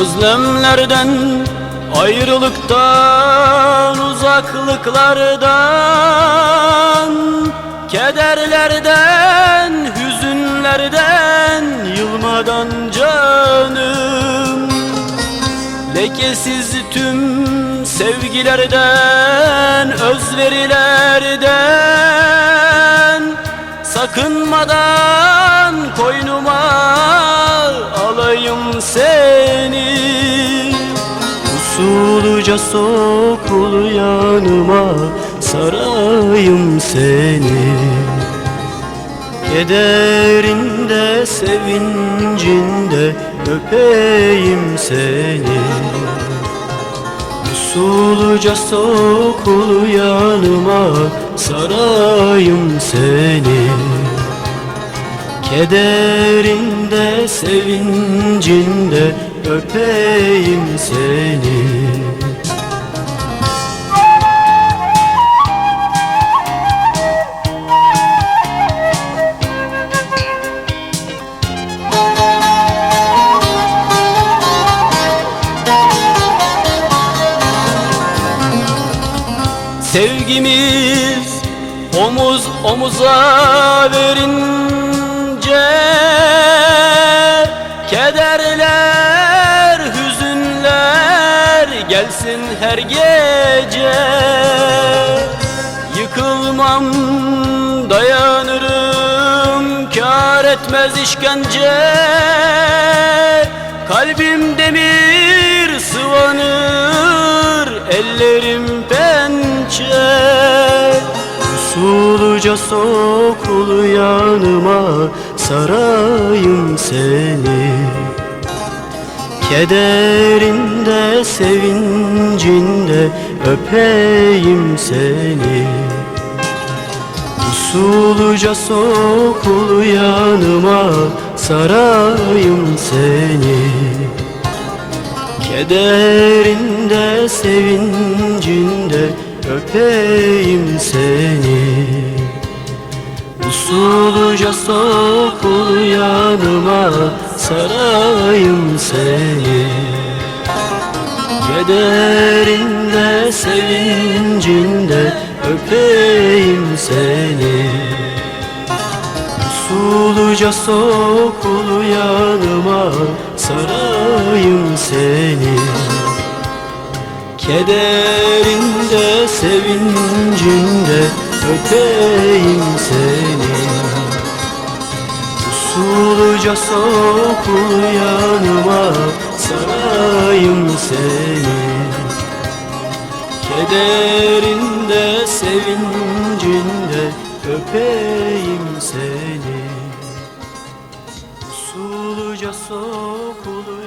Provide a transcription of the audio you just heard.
Özlemlerden, ayrılıktan, uzaklıklardan Kederlerden, hüzünlerden, yılmadan canım. Lekesiz tüm sevgilerden, özverilerden Sakınmadan koynuma Usulca sokul yanıma sarayım seni. Kederinde sevincinde öpeyim seni. Usulca sokul yanıma sarayım seni. Kederinde sevincinde öpeyim seni. Sevgimiz omuz omuza verince gelsin her gece. Yıkılmam, dayanırım, kar etmez işkence. Kalbim demir sıvanır, ellerim pençe. Usulca sokul yanıma sarayım seni Kederinde sevincinde öpeyim seni. Usulca sokul yanıma sarayım seni. Kederinde sevincinde öpeyim seni. Usulca sokul yanıma sarayım seni. Kederinde sevincinde öpeyim seni. Usulca sokul yanıma sarayım seni. Kederinde sevincinde öpeyim seni Usulca sokul yanıma sarayım seni. Kederinde sevincinde öpeyim seni. Usulca sokul